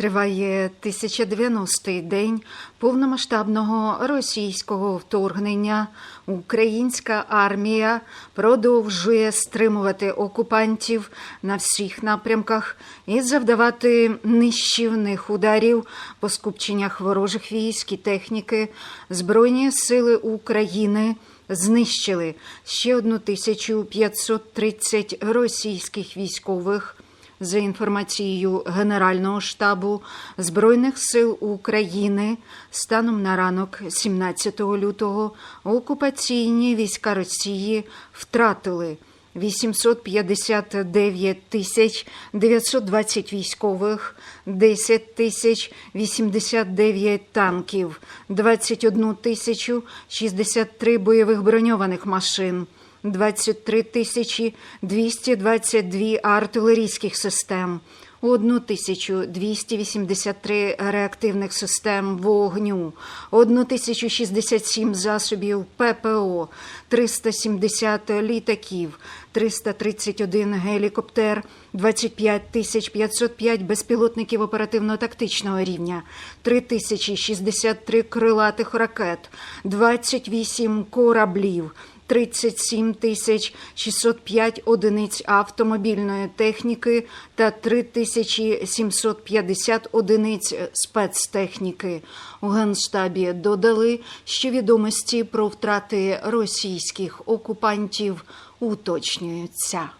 Триває 1090-й день повномасштабного російського вторгнення. Українська армія продовжує стримувати окупантів на всіх напрямках і завдавати нищівних ударів по скупченнях ворожих військ і техніки. Збройні сили України знищили ще 1530 російських військових. За інформацією Генерального штабу Збройних сил України, станом на ранок 17 лютого окупаційні війська Росії втратили 859 тисяч 920 військових, 10 тисяч 89 танків, 21 тисячу 63 бойових броньованих машин. 23 тисячі 222 артилерійських систем, 1283 реактивних систем вогню, 1067 засобів ППО, 370 літаків, 331 гелікоптер, 25 тисяч 505 безпілотників оперативно-тактичного рівня, 3063 крилатих ракет, 28 кораблів, 37 тисяч 605 одиниць автомобільної техніки та 3750 одиниць спецтехніки. У Генштабі додали, що відомості про втрати російських окупантів уточнюються.